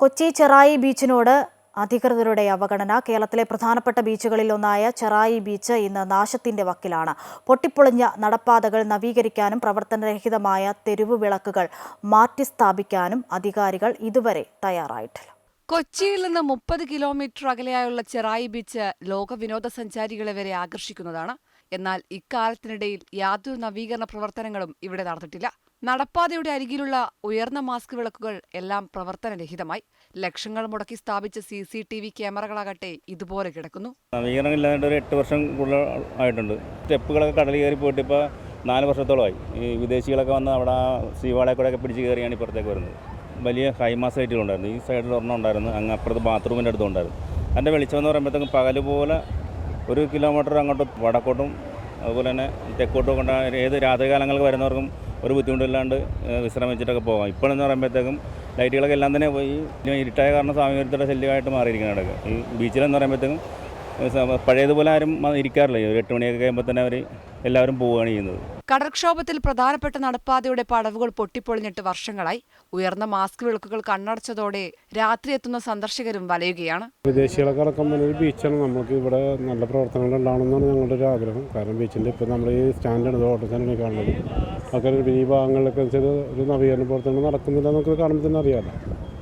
കൊച്ചി ചെറായി ബീച്ചിനോട് അധികൃതരുടെ അവഗണന. കേരളത്തിലെ പ്രധാനപ്പെട്ട ബീച്ചുകളിൽ ഒന്നായ ചെറായി ബീച്ച് ഇന്ന് നാശത്തിന്റെ വക്കിലാണ്. പൊട്ടിപ്പൊളിഞ്ഞ നടപ്പാതകൾ നവീകരിക്കാനും പ്രവർത്തനരഹിതമായ തെരുവ് വിളക്കുകൾ മാറ്റിസ്ഥാപിക്കാനും അധികാരികൾ ഇതുവരെ തയ്യാറായിട്ടില്ല. കൊച്ചിയിൽ നിന്ന് മുപ്പത് കിലോമീറ്റർ അകലെയായുള്ള ചെറായി ബീച്ച് ലോക വിനോദസഞ്ചാരികളെ വരെ ആകർഷിക്കുന്നതാണ്. എന്നാൽ ഇക്കാലത്തിനിടയിൽ യാതൊരു നവീകരണ പ്രവർത്തനങ്ങളും ഇവിടെ നടന്നിട്ടില്ല. നടപ്പാതയുടെ അരികിലുള്ള ഉയർന്ന മാസ്ക് വിളക്കുകൾ എല്ലാം പ്രവർത്തനരഹിതമായി. ലക്ഷങ്ങൾ മുടക്കി സ്ഥാപിച്ച സി സി ടി വി ക്യാമറകളാകട്ടെ ഇതുപോലെ കിടക്കുന്നു. നവീകരണം ഇല്ലാണ്ട് ഒരു എട്ട് വർഷം കൂടുതൽ ആയിട്ടുണ്ട്. സ്റ്റെപ്പുകളൊക്കെ കടലിൽ കയറി പോയിട്ട് ഇപ്പോൾ നാല് വർഷത്തോളമായി. ഈ വിദേശികളൊക്കെ വന്ന് അവിടെ സീവാളെ കൂടെ ഒക്കെ പിടിച്ച് കയറിയാണ് ഇപ്പുറത്തേക്ക് വരുന്നത്. വലിയ ഹൈമാസ് സൈറ്റുകളുണ്ടായിരുന്നു ഈ സൈഡിൽ ഒരെണ്ണം ഉണ്ടായിരുന്നു. അങ്ങ് അപ്പുറത്ത് ബാത്റൂമിന്റെ അടുത്തുണ്ടായിരുന്നു അതിന്റെ വെളിച്ചം എന്ന് പറയുമ്പോഴത്തേക്കും പകൽ പോലെ ഒരു കിലോമീറ്റർ അങ്ങോട്ട് വടക്കോട്ടും അതുപോലെ തന്നെ തെക്കോട്ടും കൊണ്ടാണ് ഏത് രാത്രികാലങ്ങൾക്ക് വരുന്നവർക്കും ഒരു ബുദ്ധിമുട്ടില്ലാണ്ട് വിശ്രമിച്ചിട്ടൊക്കെ പോകാം. ഇപ്പോഴെന്ന് പറയുമ്പോഴത്തേക്കും ലൈറ്റുകളൊക്കെ എല്ലാം തന്നെ പോയി. ഇരുട്ടായ കാരണം സ്വാമികരത്തിന്റെ ശല്യമായിട്ട് മാറിയിരിക്കുന്നതൊക്കെ ഈ ബീച്ചിലെന്ന് പറയുമ്പോഴത്തേക്കും പഴയതുപോലെ ആരും ഇരിക്കാറില്ല. ഒരു എട്ട് മണിയൊക്കെ കഴിയുമ്പോൾ തന്നെ അവർ എല്ലാവരും പോവുകയാണ് ചെയ്യുന്നത്. കടൽക്ഷോഭത്തിൽ പ്രധാനപ്പെട്ട നടപ്പാതയുടെ പടവുകൾ പൊട്ടിപ്പൊളിഞ്ഞിട്ട് വർഷങ്ങളായി. ഉയർന്ന മാസ്ക് വിളക്കുകൾ കണ്ണടച്ചതോടെ രാത്രി എത്തുന്ന സന്ദർശകരും വലയുകയാണ്. വിദേശികളൊക്കെ അടക്കം ഒരു ബീച്ചാണ് നമുക്ക് ഇവിടെ നല്ല പ്രവർത്തനങ്ങൾ ഉണ്ടാവണമെന്നാണ് ഞങ്ങളുടെ ഒരു ആഗ്രഹം. കാരണം ബീച്ചിന്റെ ഇപ്പോൾ നമ്മൾ ഈ സ്റ്റാൻഡാണ് ഓട്ടോ സ്റ്റാൻഡാണ് കാണുന്നത്. ഒക്കെ ഒരു ഈ ഭാഗങ്ങളിലൊക്കെ ഒരു നവീകരണ പ്രവർത്തനങ്ങൾ നടക്കുന്നില്ല നമുക്ക് കാണുമ്പോൾ തന്നെ അറിയാമല്ലോ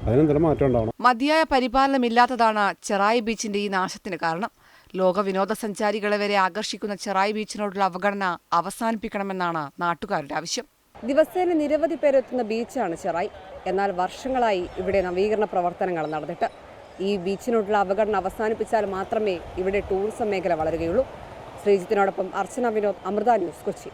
അതിനെന്തെങ്കിലും മാറ്റം ഉണ്ടാവണം. മതിയായ പരിപാലനമില്ലാത്തതാണ് ചെറായി ബീച്ചിന്റെ ഈ നാശത്തിന് കാരണം. ലോക വിനോദസഞ്ചാരികളെ വരെ ആകർഷിക്കുന്ന ചെറായി ബീച്ചിനോടുള്ള അവഗണന അവസാനിപ്പിക്കണമെന്നാണ് നാട്ടുകാരുടെ ആവശ്യം. ദിവസേന നിരവധി പേരെത്തുന്ന ബീച്ചാണ് ചെറായി. എന്നാൽ വർഷങ്ങളായി ഇവിടെ നവീകരണ പ്രവർത്തനങ്ങൾ നടന്നിട്ട്. ഈ ബീച്ചിനോടുള്ള അവഗണന അവസാനിപ്പിച്ചാൽ മാത്രമേ ഇവിടെ ടൂറിസം മേഖല വളരുകയുള്ളൂ. ശ്രീജിത്തിനോടൊപ്പം അർച്ചന വിനോദ് അമൃത ന്യൂസ് കൊച്ചി.